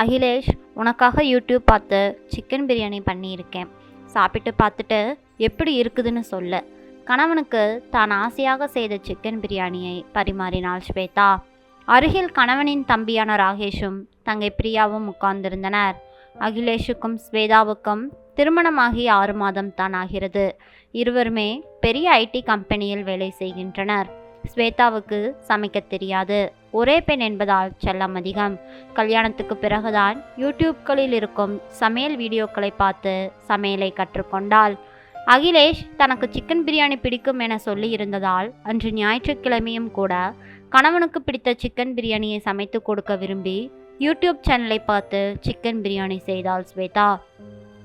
அகிலேஷ் உனக்காக யூடியூப் பார்த்து சிக்கன் பிரியாணி பண்ணியிருக்கேன். சாப்பிட்டு பார்த்துட்டு எப்படி இருக்குதுன்னு சொல்லு. கணவனுக்கு தான் ஆசையாக செய்த சிக்கன் பிரியாணியை பரிமாறினாள் ஸ்வேதா. அருகில் கணவனின் தம்பியான ராகேஷும் தங்கை பிரியாவும் உட்கார்ந்திருந்தனர். அகிலேஷுக்கும் ஸ்வேதாவுக்கும் திருமணமாகி ஆறு மாதம் தான் ஆகிறது. இருவருமே பெரிய ஐடி கம்பெனியில் வேலை செய்கின்றனர். ஸ்வேதாவுக்கு சமைக்க தெரியாது. ஒரே பெண் என்பதால் செல்லம் அதிகம். கல்யாணத்துக்கு பிறகுதான் யூடியூப்களில் இருக்கும் சமையல் வீடியோக்களை பார்த்து சமையலை கற்றுக்கொண்டாள். அகிலேஷ் தனக்கு சிக்கன் பிரியாணி பிடிக்கும் என சொல்லி இருந்ததால் அன்று ஞாயிற்றுக்கிழமையும் கூட கணவனுக்கு பிடித்த சிக்கன் பிரியாணியை சமைத்து கொடுக்க விரும்பி யூடியூப் சேனலை பார்த்து சிக்கன் பிரியாணி செய்தாள் ஸ்வேதா.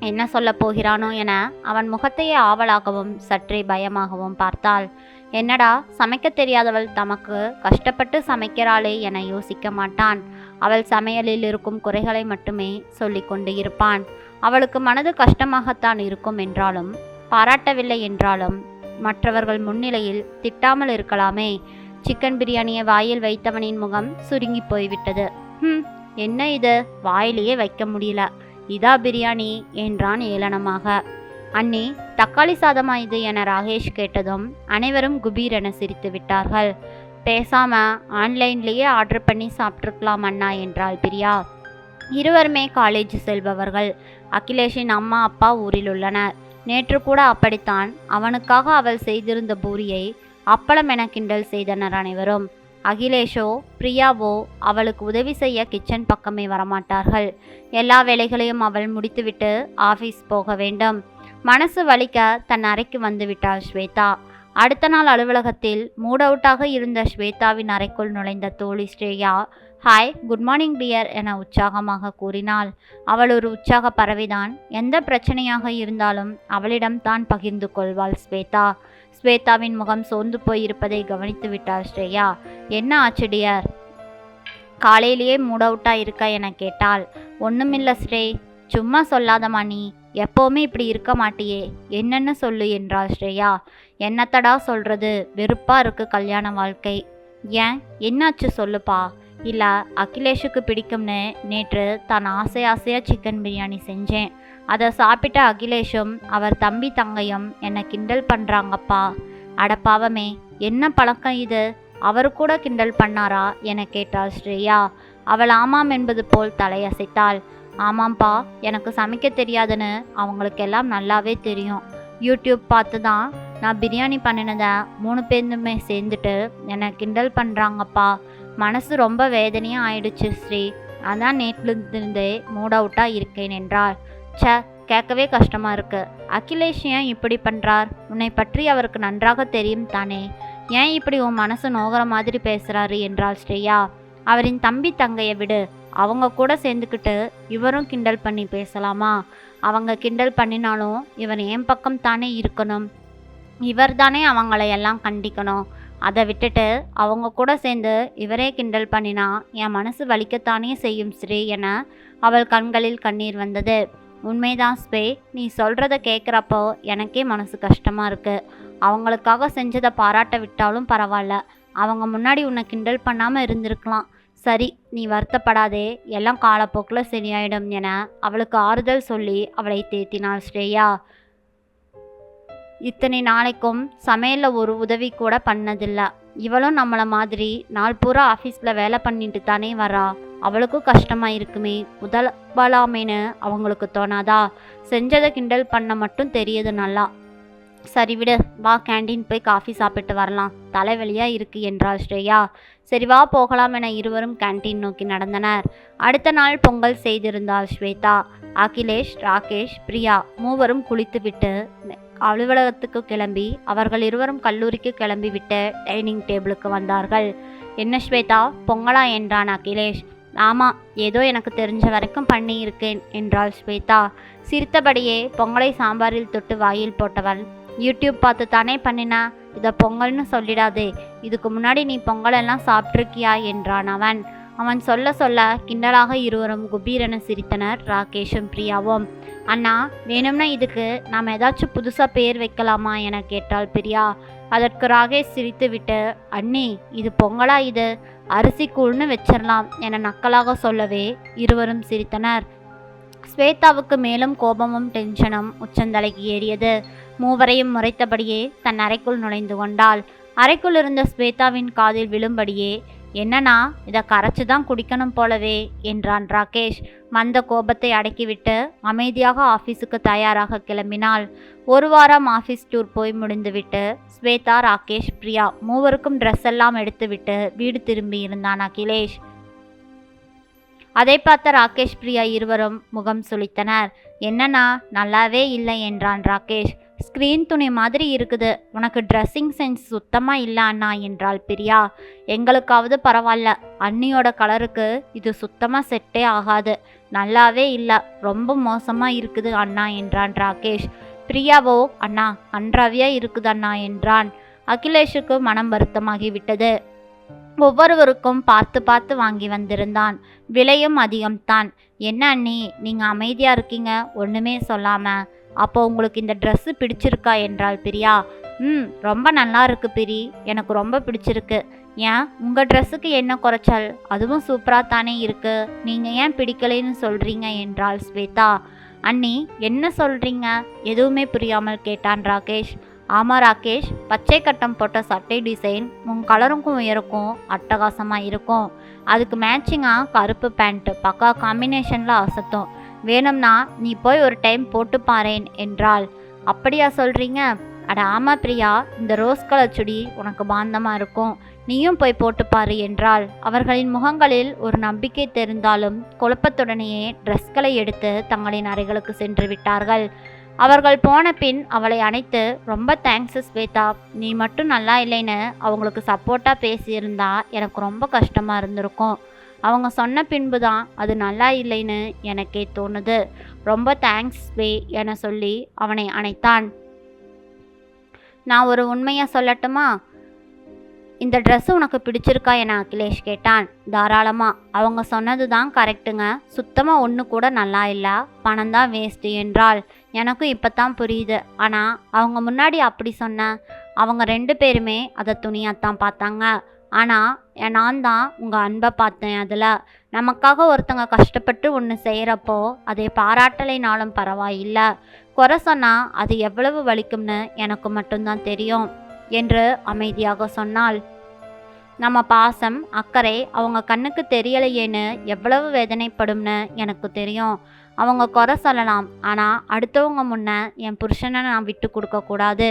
என்ன சொல்லப் போகிறானோ என அவன் முகத்தையே ஆவலாகவும் சற்றே பயமாகவும் பார்த்தாள். என்னடா சமைக்க தெரியாதவள் தமக்கு கஷ்டப்பட்டு சமைக்கிறாளே என யோசிக்க மாட்டான். அவள் சமையலில் இருக்கும் குறைகளை மட்டுமே சொல்லி கொண்டு இருப்பான். அவளுக்கு மனது கஷ்டமாகத்தான் இருக்கும் என்றாலும் பாராட்டவில்லை என்றாலும் மற்றவர்கள் முன்னிலையில் திட்டாமல் இருக்கலாமே. சிக்கன் பிரியாணியை வாயில் வைத்தவனின் முகம் சுருங்கி போய்விட்டது. ஹம் என்ன இது? வாயிலேயே வைக்க முடியல. இதா பிரியாணி? என்றான் ஏளனமாக. அண்ணி தக்காளி சாதமா இது என ராகேஷ் கேட்டதும் அனைவரும் குபீர் என சிரித்து விட்டார்கள். பேசாம ஆன்லைன்லேயே ஆர்டர் பண்ணி சாப்பிட்ருக்கலாம் அண்ணா என்றாள் பிரியா. இருவருமே காலேஜ் செல்பவர்கள். அகிலேஷின் அம்மா அப்பா ஊரில் உள்ளனர். நேற்று கூட அப்படித்தான். அவனுக்காக அவள் செய்திருந்த பூரியை அப்பளம் என கிண்டல் செய்தனர் அனைவரும். அகிலேஷோ பிரியாவோ அவளுக்கு உதவி செய்ய கிச்சன் பக்கமே வரமாட்டார்கள். எல்லா வேலைகளையும் அவள் முடித்துவிட்டு ஆஃபீஸ் போக வேண்டும். மனசு வலிக்க தன் அறைக்கு வந்துவிட்டாள் ஸ்வேதா. அடுத்த நாள் அலுவலகத்தில் மூட் அவுட்டாக இருந்த ஸ்வேதாவின் அறைக்குள் நுழைந்த தோழி Shreya hi good morning dear என உற்சாகமாக கூறினாள். அவள் ஒரு உற்சாக பறவைதான். எந்த பிரச்சனையாக இருந்தாலும் அவளிடம் தான் பகிர்ந்து கொள்வாள் ஸ்வேதா. ஸ்வேதாவின் முகம் சோர்ந்து போயிருப்பதை கவனித்து விட்டாள் ஸ்ரேயா. என்ன ஆச்சு டியர் காலையிலேயே மூட் அவுட்டாக இருக்கா என கேட்டாள். ஒன்றுமில்ல ஸ்ரே. சும்மா சொல்லாதமா நீ. எப்போவுமே இப்படி இருக்க மாட்டியே. என்னன்னு சொல்லு என்றாள் ஸ்ரேயா. என்னத்தடா சொல்கிறது வெறுப்பாக இருக்கு கல்யாண வாழ்க்கை. ஏன்? என்னாச்சு சொல்லுப்பா. இல்லை அகிலேஷுக்கு பிடிக்கும்னு நேற்று தான் ஆசை ஆசையாக சிக்கன் பிரியாணி செஞ்சேன். அதை சாப்பிட்ட அகிலேஷும் அவர் தம்பி தங்கையும் என்னை கிண்டல் பண்ணுறாங்கப்பா அட பாவமே என்ன பழக்கம் இது? அவர் கூட கிண்டல் பண்ணாரா? என கேட்டாள் ஸ்ரேயா. அவள் ஆமாம் என்பது போல் தலையசைத்தாள். ஆமாம்ப்பா எனக்கு சமைக்க தெரியாதுன்னு அவங்களுக்கெல்லாம் நல்லாவே தெரியும். யூடியூப் பார்த்து தான் நான் பிரியாணி பண்ணினதை மூணு பேருந்துமே சேர்ந்துட்டு என்னை கிண்டல் பண்ணுறாங்கப்பா மனசு ரொம்ப வேதனையாக ஆயிடுச்சு ஸ்ரீ. அதான் நேற்றிலிருந்தே மூட் அவுட்டாக இருக்கேன் என்றார் ச கேட்கவே கஷ்டமாக இருக்கு. அகிலேஷ் ஏன் இப்படி பண்ணுறார் உன்னை பற்றி அவருக்கு நன்றாக தெரியும் தானே. ஏன் இப்படி உன் மனசு நோகிற மாதிரி பேசுகிறாரு என்றாள் ஸ்ரேயா. அவரின் தம்பி தங்கையை விடு. அவங்க கூட சேர்ந்துக்கிட்டு இவரும் கிண்டல் பண்ணி பேசலாமா? அவங்க கிண்டல் பண்ணினாலும் இவர் என் பக்கம் தானே இருக்கணும். இவர் தானே அவங்கள எல்லாம் கண்டிக்கணும். அதை விட்டுட்டு அவங்க கூட சேர்ந்து இவரே கிண்டல் பண்ணினா என் மனசு வலிக்கத்தானே செய்யும் ஸ்ரீ என அவள் கண்களில் கண்ணீர் வந்தது. உண்மைதான் ஸ்பே நீ சொல்கிறத கேட்குறப்போ எனக்கே மனசு கஷ்டமாக இருக்குது அவங்களுக்காக செஞ்சதை பாராட்ட விட்டாலும் பரவாயில்ல. அவங்க முன்னாடி உன்னை கிண்டல் பண்ணாமல் இருந்திருக்கலாம். சரி நீ வருத்தப்படாதே. எல்லாம் காலப்போக்கில் சரியாயிடும் என அவளுக்கு ஆறுதல் சொல்லி அவளை தேத்தினாள் ஸ்ரேயா. இத்தனை நாளைக்கும் சமையலில் ஒரு உதவி கூட பண்ணதில்ல. இவளும் நம்மளை மாதிரி நாள் பூரா ஆஃபீஸில் வேலை பண்ணிட்டு தானே வரா. அவளுக்கும் கஷ்டமாக இருக்குமே. உதவலாமேன்னு அவங்களுக்கு தோணாதா? செஞ்சதை கிண்டல் பண்ண மட்டும் தெரியுது நல்லா. சரி விடு வா கேண்டீன் போய் காஃபி சாப்பிட்டு வரலாம். தலைவலியாக இருக்கு என்றாள் ஸ்ரேயா. சரி வா போகலாம் என இருவரும் கேண்டீன் நோக்கி நடந்தனர். அடுத்த நாள் பொங்கல் செய்திருந்தாள் ஸ்வேதா. அகிலேஷ் ராகேஷ் பிரியா மூவரும் குளித்துவிட்டு அலுவலகத்துக்கு கிளம்பி அவர்கள் இருவரும் கல்லூரிக்கு கிளம்பி விட்டு டைனிங் டேபிளுக்கு வந்தார்கள். என்ன ஸ்வேதா பொங்கலா என்றான் அகிலேஷ். ஆமாம் ஏதோ எனக்கு தெரிஞ்ச வரைக்கும் பண்ணியிருக்கேன் என்றாள் ஸ்வேதா. சிரித்தபடியே பொங்கலை சாம்பாரில் தொட்டு வாயில் போட்டவள் யூடியூப் பார்த்து தானே பண்ணினா? இதை பொங்கல்னு சொல்லிடாதே. இதுக்கு முன்னாடி நீ பொங்கலெல்லாம் சாப்பிட்ருக்கியா என்றான் அவன். அவன் சொல்ல சொல்ல கிண்டலாக இருவரும் குபீரென சிரித்தனர் ராகேஷும் பிரியாவும். அண்ணா வேணும்னா இதுக்கு நாம் ஏதாச்சும் புதுசாக பேர் வைக்கலாமா? என கேட்டாள் பிரியா. அதற்கு ராகேஷ் சிரித்துவிட்டு அண்ணி இது பொங்கலா இது? அரிசி கூழ்னு வச்சிடலாம் என நக்கலாக சொல்லவே இருவரும் சிரித்தனர். ஸ்வேதாவுக்கு மேலும் கோபமும் டென்ஷனும் உச்சந்தலைக்கு ஏறியது. மூவரையும் முறைத்தபடியே தன் அறைக்குள் நுழைந்து கொண்டாள். அறைக்குள் இருந்த ஸ்வேதாவின் காதில் விழும்படியே என்னனா இதை கரைச்சு தான் குடிக்கணும் போலவே என்றான் ராகேஷ். மந்த கோபத்தை அடக்கிவிட்டு அமைதியாக ஆஃபீஸுக்கு தயாராக கிளம்பினாள். ஒரு வாரம் ஆஃபீஸ் டூர் போய் முடிந்துவிட்டு ஸ்வேதா ராகேஷ் பிரியா மூவருக்கும் ட்ரெஸ் எல்லாம் எடுத்துவிட்டு வீடு திரும்பி இருந்தான் அகிலேஷ். அதை பார்த்த ராகேஷ் பிரியா இருவரும் முகம் சுளித்தனர். என்னன்னா நல்லாவே இல்லை என்றான் ராகேஷ். ஸ்க்ரீன் துணி மாதிரி இருக்குது. உனக்கு ட்ரெஸ்ஸிங் சென்ஸ் சுத்தமாக இல்லை அண்ணா என்றாள் பிரியா. எங்களுக்காவது பரவாயில்ல அண்ணியோட கலருக்கு இது சுத்தமாக செட்டே ஆகாது. நல்லாவே இல்லை. ரொம்ப மோசமாக இருக்குது அண்ணா என்றான் ராகேஷ். பிரியாவோ? அண்ணா அன்றாவியாக இருக்குது அண்ணா என்றான். அகிலேஷுக்கு மனம் வருத்தமாகிவிட்டது ஒவ்வொருவருக்கும் பார்த்து பார்த்து வாங்கி வந்திருந்தான். விலையும் அதிகம்தான். என்ன அண்ணி நீங்கள் அமைதியாக இருக்கீங்க? ஒன்றுமே சொல்லாமல் அப்போ உங்களுக்கு இந்த ட்ரெஸ்ஸு பிடிச்சிருக்கா என்றால் பிரியா. ம் ரொம்ப நல்லா இருக்கு பிரி. எனக்கு ரொம்ப பிடிச்சிருக்கு. ஏன்? உங்கள் ட்ரெஸ்ஸுக்கு என்ன குறைச்சல்? அதுவும் சூப்பராக தானே இருக்குது நீங்கள் ஏன் பிடிக்கலைன்னு சொல்கிறீங்க என்றாள் ஸ்வேதா. அண்ணி என்ன சொல்கிறீங்க எதுவுமே புரியாமல் கேட்டான் ராகேஷ். ஆமாம் ராகேஷ் பச்சை கட்டம் போட்ட சட்டை டிசைன் உன் கலருக்கும் உயருக்கும் அட்டகாசமாக இருக்கும். அதுக்கு மேட்சிங்காக கருப்பு பேண்ட்டு பக்கா காம்பினேஷனில் அசத்தும். வேணும்னா நீ போய் ஒரு டைம் போட்டு பாரேன் என்றாள். அப்படியா சொல்கிறீங்க அட ஆமா பிரியா இந்த ரோஸ் கலர் சுடி உனக்கு பாந்தமாக இருக்கும். நீயும் போய் போட்டு பாரு என்றாள். அவர்களின் முகங்களில் ஒரு நம்பிக்கை தெரிந்தாலும் குழப்பத்துடனேயே ட்ரெஸ்களை எடுத்து தங்களின் அறைகளுக்கு சென்று விட்டார்கள். அவர்கள் போன பின் அவளை அணைத்து ரொம்ப தேங்க்ஸ் ஸ்வேதா நீ மட்டும் நல்லா இல்லைன்னு அவங்களுக்கு சப்போர்ட்டாக பேசியிருந்தா எனக்கு ரொம்ப கஷ்டமாக இருந்திருக்கும். அவங்க சொன்ன பின்பு தான் அது நல்லா இல்லைன்னு எனக்கே தோணுது. ரொம்ப தேங்க்ஸ் வே என சொல்லி அவனை அணைத்தான். நான் ஒரு உண்மையாக சொல்லட்டுமா? இந்த ட்ரெஸ் உனக்கு பிடிச்சிருக்கா என அகிலேஷ் கேட்டான். தாராளமாக அவங்க சொன்னது தான் கரெக்டுங்க சுத்தமாக ஒன்று கூட நல்லா இல்லை. பணம் தான் வேஸ்ட்டு என்றால் எனக்கும் இப்போ தான் புரியுது. ஆனால் அவங்க முன்னாடி அப்படி சொன்ன அவங்க ரெண்டு பேருமே அதை துணியாத்தான் பார்த்தாங்க. ஆனால் நான் தான் உங்கள் அன்பை பார்த்தேன் அதில். நமக்காக ஒருத்தங்க கஷ்டப்பட்டு ஒன்று செய்கிறப்போ அதை பாராட்டலைனாலும் பரவாயில்லை. குறை சொன்னால் அது எவ்வளவு வலிக்கும்னு எனக்கு மட்டும்தான் தெரியும் என்று அமைதியாக சொன்னாள். நம்ம பாசம் அக்கறை அவங்க கண்ணுக்கு தெரியலையேன்னு எவ்வளவு வேதனைப்படும்னு எனக்கு தெரியும். அவங்க குறை சொல்லலாம் ஆனால் அடுத்தவங்க முன்ன என் புருஷனை நான் விட்டு கொடுக்கக்கூடாது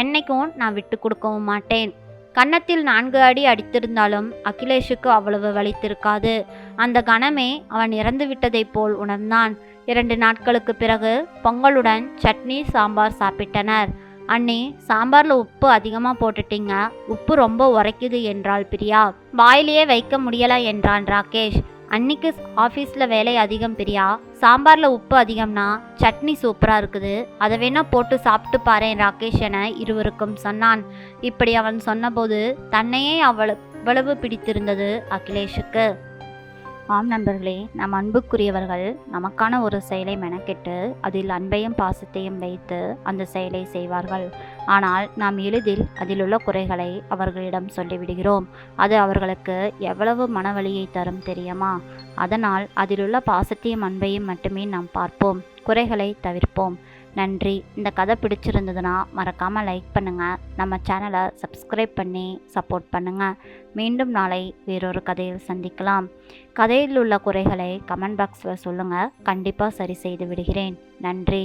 என்னைக்கும் நான் விட்டு கொடுக்கவும் மாட்டேன். கன்னத்தில் நான்கு அடி அடித்திருந்தாலும் அகிலேஷுக்கு அவ்வளவு வலித்திருக்காது. அந்த கணமே அவன் இறந்து விட்டதைப் போல் உணர்ந்தான். இரண்டு நாட்களுக்கு பிறகு பொங்கலுடன் சட்னி சாம்பார் சாப்பிட்டனர். அண்ணி சாம்பாரில் உப்பு அதிகமாக போட்டுட்டீங்க. உப்பு ரொம்ப உரைக்குது என்றாள் பிரியா. வாயிலேயே வைக்க முடியல என்றான் ராகேஷ். அன்னைக்கு ஆஃபீஸில் வேலை அதிகம் பிரியா? சாம்பாரில் உப்பு அதிகம்னா சட்னி சூப்பராக இருக்குது. அதை வேணா போட்டு சாப்பிட்டு பாரேன் ராகேஷ் என இருவருக்கும் சொன்னான். இப்படி அவன் சொன்னபோது தன்னையே அவள் இவ்வளவு பிடித்திருந்தது அகிலேஷுக்கு. ஆம் நண்பர்களே நம் அன்புக்குரியவர்கள் நமக்கான ஒரு செயலை மெனக்கெட்டு அதில் அன்பையும் பாசத்தையும் வைத்து அந்த செயலை செய்வார்கள். ஆனால் நாம் எளிதில் அதிலுள்ள குறைகளை அவர்களிடம் சொல்லிவிடுகிறோம். அது அவர்களுக்கு எவ்வளவு மனவலியை தரும் தெரியுமா? அதனால் அதிலுள்ள பாசத்தையும் அன்பையும் மட்டுமே நாம் பார்ப்போம். குறைகளை தவிர்ப்போம். நன்றி. இந்த கதை பிடிச்சிருந்ததுன்னா மறக்காமல் லைக் பண்ணுங்கள் நம்ம சேனலை சப்ஸ்கிரைப் பண்ணி சப்போர்ட் பண்ணுங்கள் மீண்டும் நாளை வேறொரு கதையில் சந்திக்கலாம். கதையில் உள்ள குறைகளை கமெண்ட் பாக்ஸில் சொல்லுங்கள் கண்டிப்பாக சரி செய்து விடுகிறேன். நன்றி.